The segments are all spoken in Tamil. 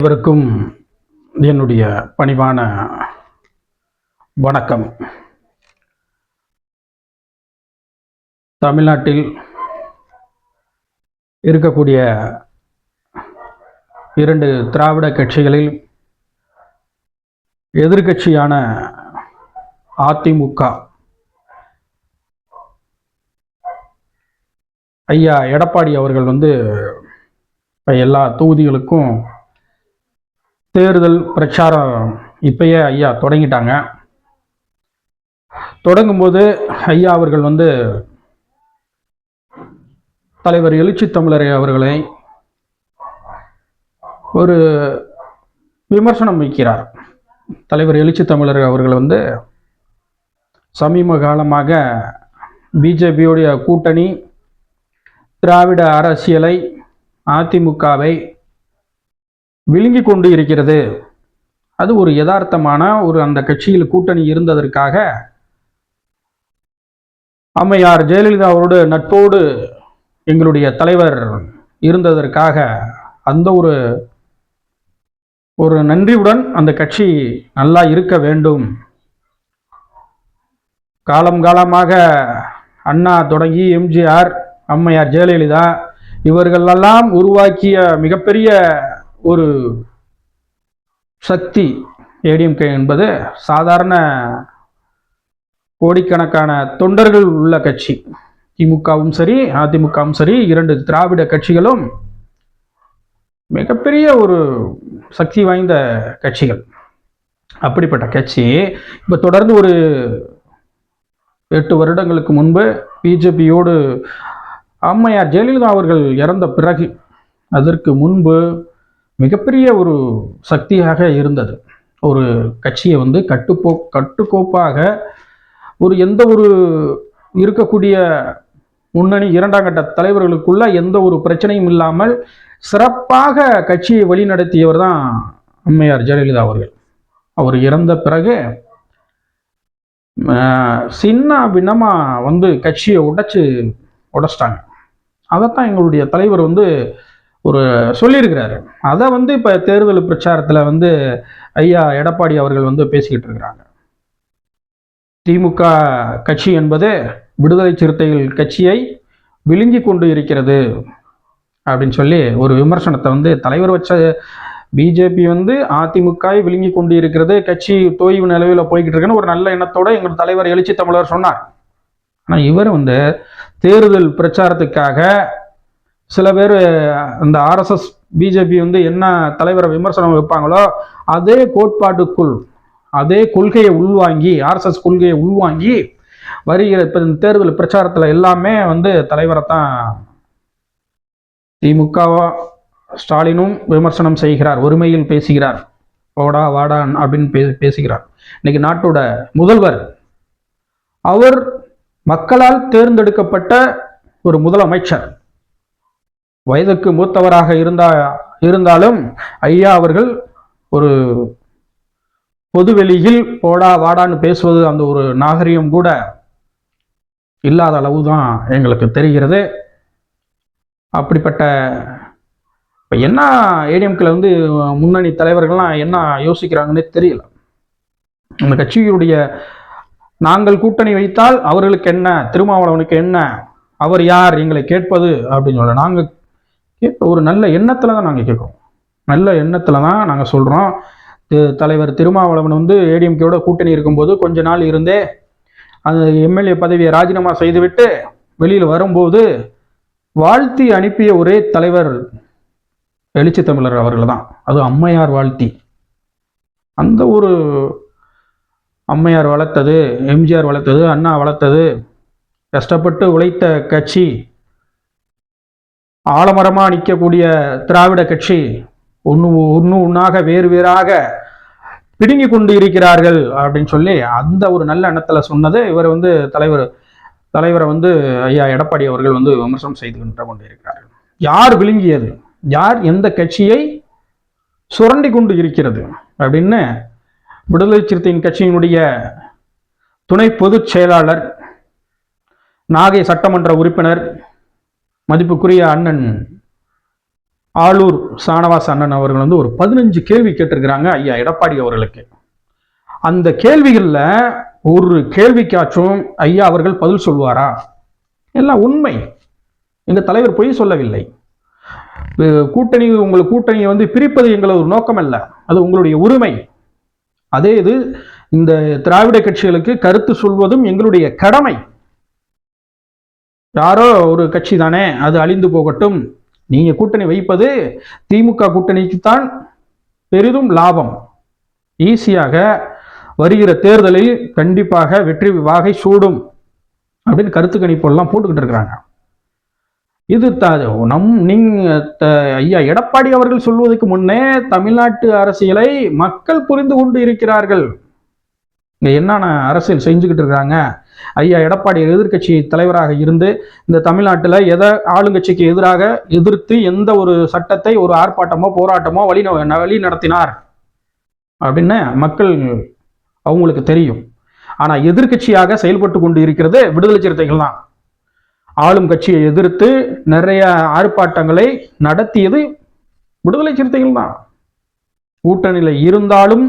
அனைவருக்கும் என்னுடைய பணிவான வணக்கம். தமிழ்நாட்டில் இருக்கக்கூடிய இரண்டு திராவிட கட்சிகளில் எதிர்கட்சியான அதிமுக ஐயா எடப்பாடி அவர்கள் வந்து இப்போ எல்லா தொகுதிகளுக்கும் தேர்தல் பிரச்சாரம் இப்பயே ஐயா தொடங்கிட்டாங்க. தொடங்கும்போது ஐயா அவர்கள் வந்து தலைவர் எழுச்சி தமிழரை அவர்களை ஒரு விமர்சனம் வைக்கிறார். தலைவர் எழுச்சி தமிழர் அவர்கள் வந்து சமீப காலமாக பிஜேபியுடைய கூட்டணி திராவிட அரசியலை அதிமுகவை விழுங்கி கொண்டு இருக்கிறது. அது ஒரு யதார்த்தமான ஒரு அந்த கட்சியில் கூட்டணி இருந்ததற்காக அம்மையார் ஜெயலலிதா அவரோடு நட்போடு எங்களுடைய தலைவர் இருந்ததற்காக அந்த ஒரு ஒரு நன்றியுடன் அந்த கட்சி நல்லா இருக்க வேண்டும். காலம் காலமாக அண்ணா தொடங்கி எம்ஜிஆர் அம்மையார் ஜெயலலிதா இவர்களெல்லாம் உருவாக்கிய மிகப்பெரிய ஒரு சக்தி ஏடிஎம்கே என்பது சாதாரண கோடிக்கணக்கான தொண்டர்கள் உள்ள கட்சி. திமுகவும் சரி அதிமுகவும் சரி இரண்டு திராவிட கட்சிகளும் மிகப்பெரிய ஒரு சக்தி வாய்ந்த கட்சிகள். அப்படிப்பட்ட கட்சி. இப்போ தொடர்ந்து ஒரு எட்டு வருடங்களுக்கு முன்பு பிஜேபியோடு அம்மையார் ஜெயலலிதா அவர்கள் இறந்த பிறகு அதற்கு முன்பு மிகப்பெரிய ஒரு சக்தியாக இருந்தது. ஒரு கட்சியை வந்து கட்டுப்போ கட்டுக்கோப்பாக ஒரு எந்த ஒரு இருக்கக்கூடிய முன்னணி இரண்டாம் கட்ட தலைவர்களுக்குள்ள எந்த ஒரு பிரச்சனையும் இல்லாமல் சிறப்பாக கட்சியை வழிநடத்தியவர் தான் அம்மையார் ஜெயலலிதா அவர்கள். அவர் இறந்த பிறகு சின்ன பின்னமாக வந்து கட்சியை உடைச்சு உடைச்சிட்டாங்க. அதைத்தான் எங்களுடைய தலைவர் வந்து ஒரு சொல்லியிருக்கிறாரு. அதை வந்து இப்போ தேர்தல் பிரச்சாரத்தில் வந்து ஐயா எடப்பாடி அவர்கள் வந்து பேசிக்கிட்டு இருக்கிறாங்க. திமுக கட்சி என்பது விடுதலை சிறுத்தைகள் கட்சியை விழுங்கி கொண்டு இருக்கிறது அப்படின்னு சொல்லி ஒரு விமர்சனத்தை வந்து தலைவர் வச்ச பிஜேபி வந்து அதிமுகவை விழுங்கி கொண்டு இருக்கிறது கட்சி தோய்வு நிலவில் போய்கிட்டு இருக்குன்னு ஒரு நல்ல எண்ணத்தோட எங்கள் தலைவர் எழுச்சி தமிழர் சொன்னார். ஆனால் இவர் வந்து தேர்தல் பிரச்சாரத்துக்காக சில பேர் அந்த ஆர்எஸ்எஸ் பிஜேபி வந்து என்ன தலைவரை விமர்சனம் வைப்பாங்களோ அதே கோட்பாட்டுக்குள் அதே கொள்கையை உள்வாங்கி ஆர்எஸ்எஸ் கொள்கையை உள்வாங்கி வருகிற இப்போ இந்த தேர்தல் பிரச்சாரத்தில் எல்லாமே வந்து தலைவரை தான் திமுகவா ஸ்டாலினும் விமர்சனம் செய்கிறார் ஒருமையில் பேசுகிறார். போடா வாடா அப்படின்னு பே பேசுகிறார். இன்னைக்கு நாட்டோட முதல்வர் அவர் மக்களால் தேர்ந்தெடுக்கப்பட்ட ஒரு முதலமைச்சர். வயதுக்கு மூத்தவராக இருந்தா இருந்தாலும் ஐயா அவர்கள் ஒரு பொதுவெளியில் போடா வாடான்னு பேசுவது அந்த ஒரு நாகரிகம் கூட இல்லாத அளவு தான் எங்களுக்கு தெரிகிறது. அப்படிப்பட்ட இப்போ என்ன ஏடிஎம்கில் வந்து முன்னணி தலைவர்கள்லாம் என்ன யோசிக்கிறாங்கன்னே தெரியல. அந்த கட்சியுடைய நாங்கள் கூட்டணி வைத்தால் அவர்களுக்கு என்ன திருமாவளவனுக்கு என்ன அவர் யார் எங்களை கேட்பது அப்படின்னு சொல்ல நாங்கள் ஒரு நல்ல எண்ணத்தில் தான் நாங்கள் கேட்குறோம். நல்ல எண்ணத்தில் தான் நாங்கள் சொல்கிறோம் தலைவர் திருமாவளவன் வந்து ஏடிஎம்கேயோட கூட்டணி இருக்கும்போது கொஞ்ச நாள் இருந்தே அந்த எம்எல்ஏ பதவியை ராஜினாமா செய்துவிட்டு வெளியில் வரும்போது வாழ்த்தி அனுப்பிய ஒரே தலைவர் எழுச்சி தமிழர் அவர்கள் தான். அது அம்மையார் வாழ்த்தி. அந்த ஒரு அம்மையார் வளர்த்தது எம்ஜிஆர் வளர்த்தது அண்ணா வளர்த்தது கஷ்டப்பட்டு உழைத்த கட்சி ஆலமரமாக நிற்கக்கூடிய திராவிட கட்சி ஒன்று ஒன்று ஒன்றாக வேறு வேறாக பிடுங்கி கொண்டு இருக்கிறார்கள் அப்படின்னு சொல்லி அந்த ஒரு நல்ல எண்ணத்தில் சொன்னது இவர் வந்து தலைவர் தலைவரை வந்து ஐயா எடப்பாடி அவர்கள் வந்து விமர்சனம் செய்து கொண்டு இருக்கிறார்கள் யார் விழுங்கியது? யார் எந்த கட்சியை சுரண்டி கொண்டு இருக்கிறது? அப்படின்னு விடுதலை சிறுத்தையின் கட்சியினுடைய துணை பொதுச் செயலாளர் நாகை சட்டமன்ற உறுப்பினர் மதிப்புக்குரிய அண்ணன் ஆளூர் சானவாஸ் அண்ணன் அவர்கள் வந்து ஒரு பதினஞ்சு கேள்வி கேட்டிருக்கிறாங்க ஐயா எடப்பாடி அவர்களுக்கு. அந்த கேள்விகளில் ஒரு கேள்விக்காச்சும் ஐயா அவர்கள் பதில் சொல்வாரா எல்லாம் உண்மை. எங்கள் தலைவர் பொய் சொல்லவில்லை. கூட்டணி உங்கள் கூட்டணியை வந்து பிரிப்பது எங்களது ஒரு நோக்கம் அல்ல அது உங்களுடைய உரிமை. அதே இது இந்த திராவிட கட்சிகளுக்கு கருத்து சொல்வதும் எங்களுடைய கடமை. யாரோ ஒரு கட்சி தானே அது அழிந்து போகட்டும். நீங்கள் கூட்டணி வைப்பது திமுக கூட்டணிக்குத்தான் பெரிதும் லாபம். ஈஸியாக வருகிற தேர்தலில் கண்டிப்பாக வெற்றி வாகை சூடும் அப்படின்னு கருத்து கணிப்பெல்லாம் போட்டுக்கிட்டு இருக்கிறாங்க. இது நம் நீங்க த- ஐயா எடப்பாடி அவர்கள் சொல்வதற்கு முன்னே தமிழ்நாட்டு அரசியலை மக்கள் புரிந்து கொண்டு இருக்கிறார்கள். இங்கே என்னென்ன அரசியல் செஞ்சுக்கிட்டு இருக்காங்க? ஐயா எடப்பாடி எதிர்க்கட்சி தலைவராக இருந்து இந்த தமிழ்நாட்டில் எதை ஆளுங்கட்சிக்கு எதிராக எதிர்த்து எந்த ஒரு சட்டத்தை ஒரு ஆர்ப்பாட்டமோ போராட்டமோ வழி வழி நடத்தினார்? அப்படின்னு மக்கள் அவங்களுக்கு தெரியும். ஆனால் எதிர்க்கட்சியாக செயல்பட்டு கொண்டு இருக்கிறது விடுதலை சிறுத்தைகள் தான். ஆளும் கட்சியை எதிர்த்து நிறைய ஆர்ப்பாட்டங்களை நடத்தியது விடுதலை சிறுத்தைகள் தான். கூட்டணியில் இருந்தாலும்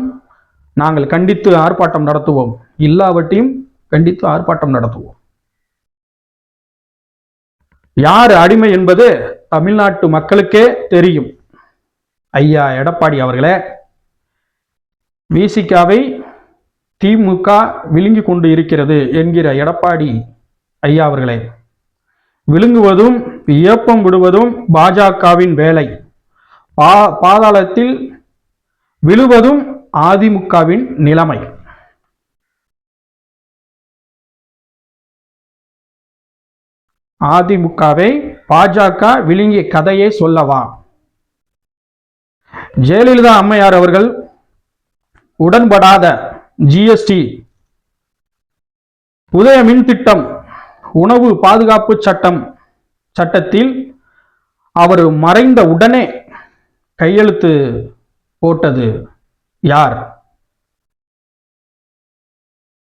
நாங்கள் கண்டித்து ஆர்ப்பாட்டம் நடத்துவோம். இல்லாவற்றையும் கண்டித்து ஆர்ப்பாட்டம் நடத்துவோம். யார் அடிமை என்பது தமிழ்நாட்டு மக்களுக்கே தெரியும். ஐயா எடப்பாடி அவர்களே விசிகாவை திமுக விழுங்கி கொண்டு இருக்கிறது என்கிற எடப்பாடி ஐயா அவர்களே. விழுங்குவதும் ஏப்பம் விடுவதும் பாஜகவின் வேலை. பா பாதாளத்தில் விழுவதும் அதிமுகவின் நிலைமை? அதிமுகவை பாஜக விழுங்கிய கதையை சொல்லவா? ஜெயலலிதா அம்மையார் அவர்கள் உடன்படாத ஜிஎஸ்டி உதய மின் திட்டம் உணவு பாதுகாப்பு சட்டம் சட்டத்தில் அவர் மறைந்த உடனே கையெழுத்து போட்டது. யார்?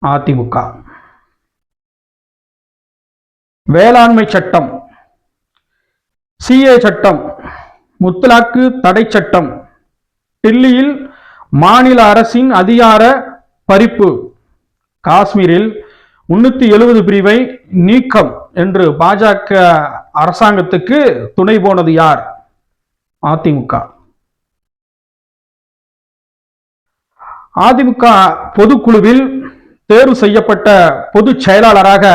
அதிமுக. வேளாண்மை சட்டம் சிஏ சட்டம் முத்தலாக்கு தடை சட்டம் டெல்லியில் மாநில அரசின் அதிகார பறிப்பு காஷ்மீரில் முன்னூத்தி எழுபது பிரிவை நீக்கம் என்று பாஜக அரசாங்கத்துக்கு துணை போனது யார்? அதிமுக. அதிமுக பொதுக்குழுவில் தேர்வு செய்யப்பட்ட பொதுச் செயலாளராக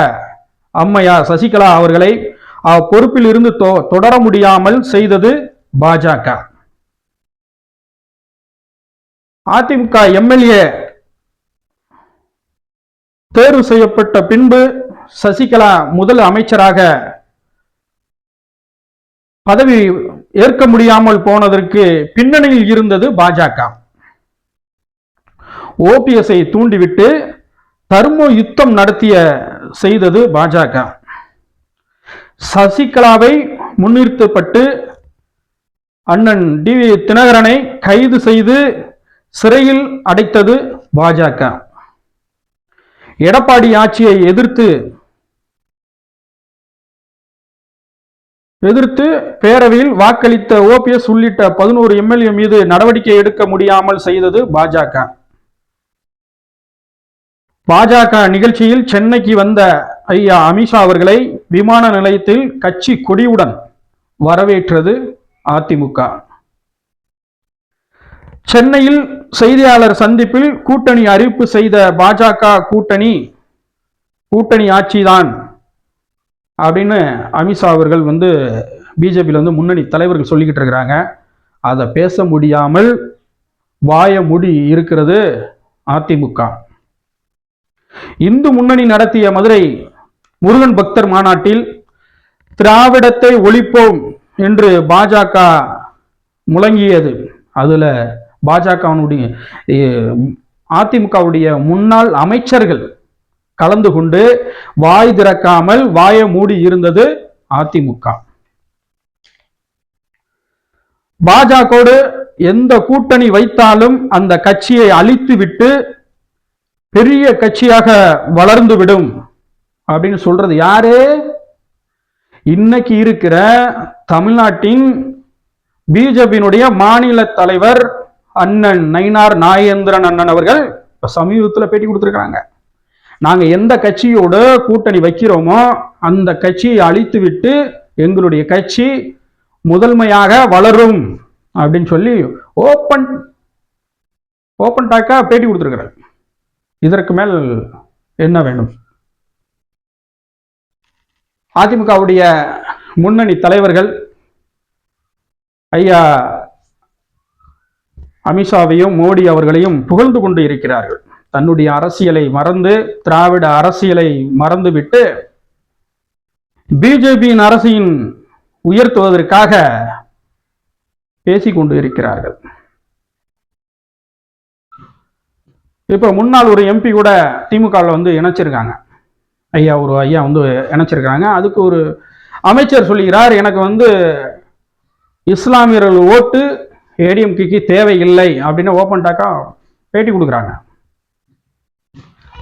அம்மையார் சசிகலா அவர்களை பொறுப்பில் இருந்து தொடர முடியாமல் செய்தது பாஜக. அதிமுக எம்எல்ஏ தேர்வு செய்யப்பட்ட பின்பு சசிகலா முதல் அமைச்சராக பதவி ஏற்க முடியாமல் போனதற்கு பின்னணியில் இருந்தது பாஜக. ஓபிஎஸ்ஐ தூண்டிவிட்டு தர்ம யுத்தம் நடத்திய செய்தது பாஜக. சசிகலாவை முன்னிறுத்தப்பட்டு அண்ணன் டி வி தினகரனை கைது செய்து சிறையில் அடைத்தது பாஜக. எடப்பாடி ஆட்சியை எதிர்த்து எதிர்த்து பேரவையில் வாக்களித்த ஓபிஎஸ் உள்ளிட்ட பதினோரு எம்எல்ஏ மீது நடவடிக்கை எடுக்க முடியாமல் செய்தது பாஜக. பாஜக நிகழ்ச்சியில் சென்னைக்கு வந்த ஐயா அமித்ஷா அவர்களை விமான நிலையத்தில் கட்சி கொடியுடன் வரவேற்றது அதிமுக. சென்னையில் செய்தியாளர் சந்திப்பில் கூட்டணி அறிவிப்பு செய்த பாஜக கூட்டணி கூட்டணி ஆட்சிதான் அப்படின்னு அமித்ஷா அவர்கள் வந்து பிஜேபியில் வந்து முன்னணி தலைவர்கள் சொல்லிக்கிட்டு இருக்கிறாங்க. அதை பேச முடியாமல் வாய முடி இருக்கிறது அதிமுக. இந்து முன்னணி நடத்திய மதுரை முருகன் பக்தர் மாநாட்டில் திராவிடத்தை ஒழிப்போம் என்று பாஜக முழங்கியது. அதுல பாஜகவினுடைய அதிமுகவுடைய முன்னாள் அமைச்சர்கள் கலந்து கொண்டு வாய் திறக்காமல் வாய மூடி இருந்தது அதிமுக. பாஜகோடு எந்த கூட்டணி வைத்தாலும் அந்த கட்சியை அழித்து விட்டு பெரிய கட்சியாக வளர்ந்து விடும் அப்படின்னு சொல்றது யாரு? இன்னைக்கு இருக்கிற தமிழ்நாட்டின் பிஜேபியினுடைய மாநில தலைவர் அண்ணன் நயினார் நாயேந்திரன் அண்ணன் அவர்கள் இப்ப சமீபத்தில் பேட்டி கொடுத்துருக்காங்க நாங்க எந்த கட்சியோட கூட்டணி வைக்கிறோமோ அந்த கட்சியை அழித்து விட்டு எங்களுடைய கட்சி முதன்மையாக வளரும் அப்படின்னு சொல்லி ஓப்பன் ஓப்பன் டாக்கா பேட்டி கொடுத்துருக்கிறார். இதற்கு மேல் என்ன வேணும்? அதிமுகவுடைய முன்னணி தலைவர்கள் ஐயா அமித்ஷாவையும் மோடி அவர்களையும் புகழ்ந்து கொண்டு இருக்கிறார்கள். தன்னுடைய அரசியலை மறந்து திராவிட அரசியலை மறந்துவிட்டு பிஜேபியின் அரசின் உயர்த்துவதற்காக பேசிக்கொண்டு இருக்கிறார்கள். இப்போ முன்னாள் ஒரு எம்பி கூட திமுகவில் வந்து இணைச்சிருக்காங்க. ஐயா ஒரு ஐயா வந்து இணைச்சிருக்காங்க. அதுக்கு ஒரு அமைச்சர் சொல்லுகிறார் எனக்கு வந்து இஸ்லாமியர்கள் ஓட்டு ஏடிஎம்கேக்கு தேவையில்லை அப்படின்னு ஓப்பன் டாக்கா பேட்டி கொடுக்குறாங்க.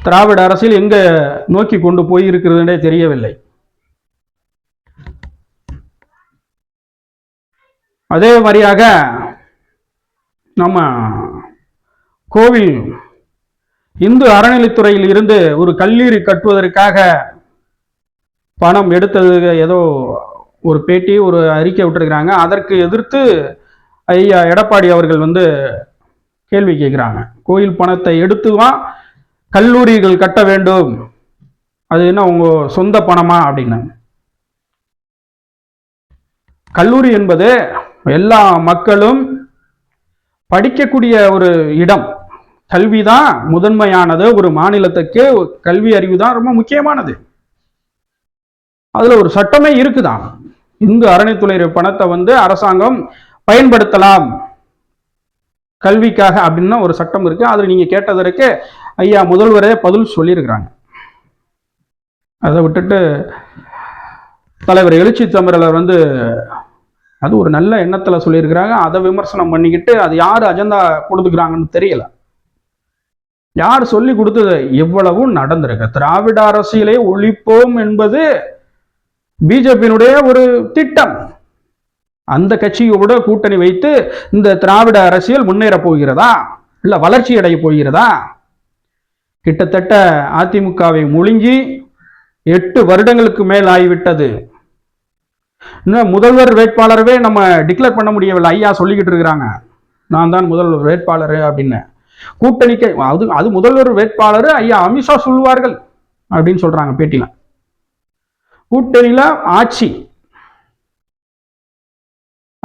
திராவிட அரசியல் எங்க நோக்கி கொண்டு போய் இருக்கிறதுனே தெரியவில்லை. அதே மாதிரியாக நம்ம கோவில் இந்து அறநிலைத்துறையில் இருந்து ஒரு கல்லூரி கட்டுவதற்காக பணம் எடுத்தது ஏதோ ஒரு பேட்டி ஒரு அறிக்கை விட்டுருக்கிறாங்க. அதற்கு எதிர்த்து ஐயா எடப்பாடி அவர்கள் வந்து கேள்வி கேட்குறாங்க. கோயில் பணத்தை எடுத்துதான் கல்லூரிகள் கட்ட வேண்டும். அது என்ன உங்க சொந்த பணமா அப்படின்னு. கல்லூரி என்பது எல்லா மக்களும் படிக்கக்கூடிய ஒரு இடம். கல்வி தான் முதன்மையானது. ஒரு மாநிலத்துக்கு கல்வி அறிவு தான் ரொம்ப முக்கியமானது. அதுல ஒரு சட்டமே இருக்குதான் இந்து அறநிலைத்துறை பணத்தை வந்து அரசாங்கம் பயன்படுத்தலாம். கல்விக்காக அப்படின்னு ஒரு சட்டம் இருக்கு. அதுல நீங்க கேட்டதற்கு ஐயா முதல்வரே பதில் சொல்லியிருக்கிறாங்க. அதை விட்டுட்டு தலைவர் எழுச்சி தமிழர் வந்து அது ஒரு நல்ல எண்ணத்துல சொல்லியிருக்கிறாங்க. அதை விமர்சனம் பண்ணிக்கிட்டு அது யார் அஜெண்டா கொடுத்துக்கிறாங்கன்னு தெரியல. யார் சொல்லி கொடுத்தது? எவ்வளவும் நடந்திருக்கு. திராவிட அரசியலை ஒழிப்போம் என்பது பிஜேபியினுடைய ஒரு திட்டம். அந்த கட்சியோட கூட்டணி வைத்து இந்த திராவிட அரசியல் முன்னேற போகிறதா? இல்ல வளர்ச்சி அடைய போகிறதா? கிட்டத்தட்ட அதிமுகவை முழுங்கி எட்டு வருடங்களுக்கு மேல் ஆகிவிட்டது. இன்னும் முதல்வர் வேட்பாளரவே நம்ம டிக்ளேர் பண்ண முடியவில்லை. ஐயா சொல்லிக்கிட்டு இருக்கிறாங்க. நான் தான் முதல்வர் வேட்பாளர் அப்படின்னு. கூட்டணிக்கு அது அது முதல்வர் வேட்பாளர் ஐயா அமித்ஷா சொல்லுவார்கள் அப்படின்னு சொல்றாங்க பேட்டியில. கூட்டணியில ஆட்சி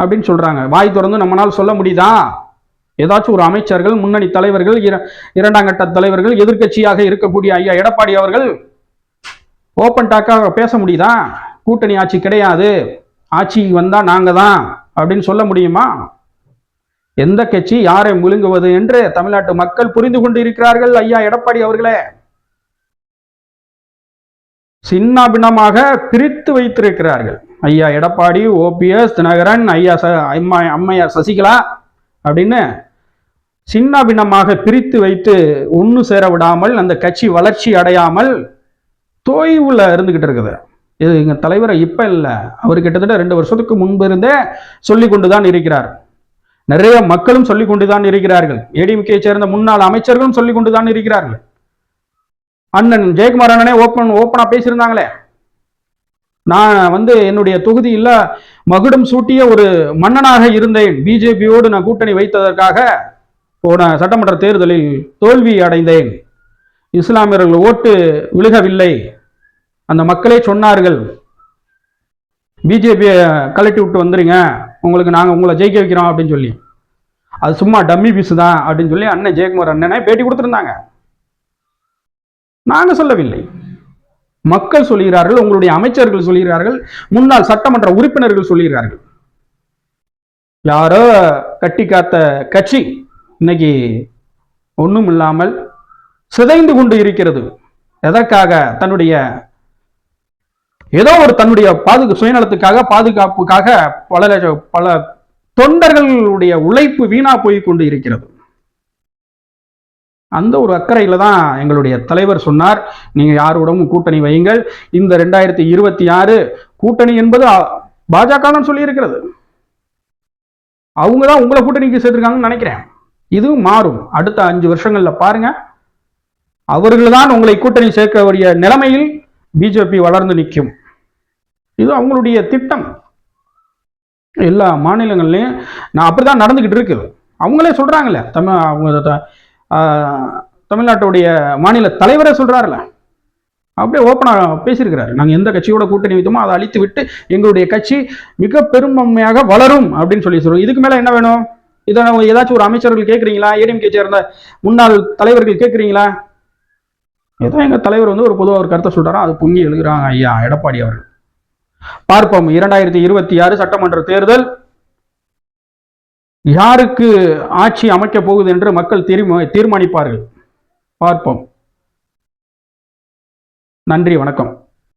அப்படின்னு சொல்றாங்க. வாய் திறந்து நம்மளால் சொல்ல முடியுதா? ஏதாச்சும் ஒரு அமைச்சர்கள் முன்னணி தலைவர்கள் இர- இரண்டாம் கட்ட தலைவர்கள் எதிர்கட்சியாக இருக்கக்கூடிய ஐயா எடப்பாடி அவர்கள் ஓப்பன் டாக்காக பேச முடியுதா? கூட்டணி ஆட்சி கிடையாது. ஆட்சி வந்தா நாங்க தான் அப்படின்னு சொல்ல முடியுமா? எந்த கட்சி யாரை முழுங்குவது என்று தமிழ்நாட்டு மக்கள் புரிந்து கொண்டு இருக்கிறார்கள் ஐயா எடப்பாடி அவர்களே. சின்ன பின்னமாக பிரித்து வைத்திருக்கிறார்கள். ஐயா எடப்பாடி ஓபிஎஸ் தினகரன் ஐயா ச அம்மா அம்மையார் சசிகலா அப்படின்னு சின்ன பின்னமாக பிரித்து வைத்து ஒன்று சேர விடாமல் அந்த கட்சி வளர்ச்சி அடையாமல் தோய்வுல இருந்துகிட்டு இருக்குது. இது எங்கள் தலைவர் இப்போ இல்லை. அவர் கிட்டத்தட்ட ரெண்டு வருஷத்துக்கு முன்பு இருந்தே சொல்லி கொண்டுதான் இருக்கிறார். நிறைய மக்களும் சொல்லிக் கொண்டுதான் இருக்கிறார்கள். ஏடிஎம்கே சேர்ந்த முன்னாள் அமைச்சர்களும் சொல்லிக் கொண்டுதான் இருக்கிறார்கள். அண்ணன் ஜெயக்குமார் அண்ணனே ஓப்பன் ஓப்பனாக பேசியிருந்தாங்களே. நான் வந்து என்னுடைய தொகுதியில் மகுடம் சூட்டிய ஒரு மன்னனாக இருந்தேன். பிஜேபியோடு நான் கூட்டணி வைத்ததற்காக போன சட்டமன்ற தேர்தலில் தோல்வி அடைந்தேன். இஸ்லாமியர்கள் ஓட்டு விழுகவில்லை. அந்த மக்களே சொன்னார்கள் பிஜேபியை கலட்டி விட்டு வந்துருங்க. உங்களுக்கு நாங்கள் உங்களை ஜெயிக்க வைக்கிறோம் அப்படின்னு சொல்லி. அது சும்மா டம்மி பீஸ் தான் அப்படின்னு சொல்லி அண்ணன் ஜெயக்குமார் அண்ணனே பேட்டி கொடுத்துருந்தாங்க. நாங்கள் சொல்லவில்லை. மக்கள் சொல்கிறார்கள் உங்களுடைய அமைச்சர்கள் சொல்கிறார்கள் முன்னாள் சட்டமன்ற உறுப்பினர்கள் சொல்கிறார்கள் யாரோ கட்டி காத்த கட்சி இன்னைக்கு ஒன்றும் இல்லாமல் சிதைந்து கொண்டு இருக்கிறது. எதற்காக? தன்னுடைய ஏதோ ஒரு தன்னுடைய பாதுகா சுயநலத்துக்காக பாதுகாப்புக்காக பல பல தொண்டர்களுடைய உழைப்பு வீணா போய் கொண்டு இருக்கிறது. அந்த ஒரு அக்கறையில தான் எங்களுடைய தலைவர் சொன்னார். நீங்க யாரோடவும் கூட்டணி வையுங்கள். இந்த ரெண்டாயிரத்தி இருபத்தி ஆறு கூட்டணி என்பது பாஜக தான் சொல்லி இருக்கிறது அவங்க தான் உங்களை கூட்டணிக்கு சேர்த்துருக்காங்கன்னு நினைக்கிறேன். இதுவும் மாறும். அடுத்த அஞ்சு வருஷங்கள்ல பாருங்க. அவர்கள் தான் உங்களை கூட்டணி சேர்க்கக்கூடிய நிலைமையில் பிஜேபி வளர்ந்து நிற்கும். இது அவங்களுடைய திட்டம். எல்லா மாநிலங்கள்லையும் நான் அப்படி தான் நடந்துக்கிட்டு இருக்கு. அவங்களே சொல்கிறாங்களே தமிழ் அவங்க தமிழ்நாட்டுடைய மாநில தலைவரே சொல்கிறாருல அப்படியே ஓப்பனாக பேசியிருக்கிறாரு. நாங்கள் எந்த கட்சியோட கூட்டணி வைத்தோமோ அதை அழித்து விட்டு எங்களுடைய கட்சி மிக பெரும்பான்மையாக வளரும் அப்படின்னு சொல்லி சொல்லுவோம் இதுக்கு மேலே என்ன வேணும்? இதை ஏதாச்சும் ஒரு அமைச்சர்கள் கேட்குறீங்களா? ஏடிஎம்கே சேர்ந்த முன்னாள் தலைவர்கள் கேட்குறீங்களா? ஏதோ எங்கள் தலைவர் வந்து ஒரு பொதுவாக ஒரு கருத்தை சொல்கிறாரோ அது பொங்கி எழுதுகிறாங்க ஐயா எடப்பாடி அவர்கள். பார்ப்போம். இரண்டாயிரத்தி இருபத்தி ஆறு சட்டமன்ற தேர்தல் யாருக்கு ஆட்சி அமைக்கப் போகுது என்று மக்கள் தீர்மா- தீர்மானிப்பார்கள்? பார்ப்போம். நன்றி வணக்கம்.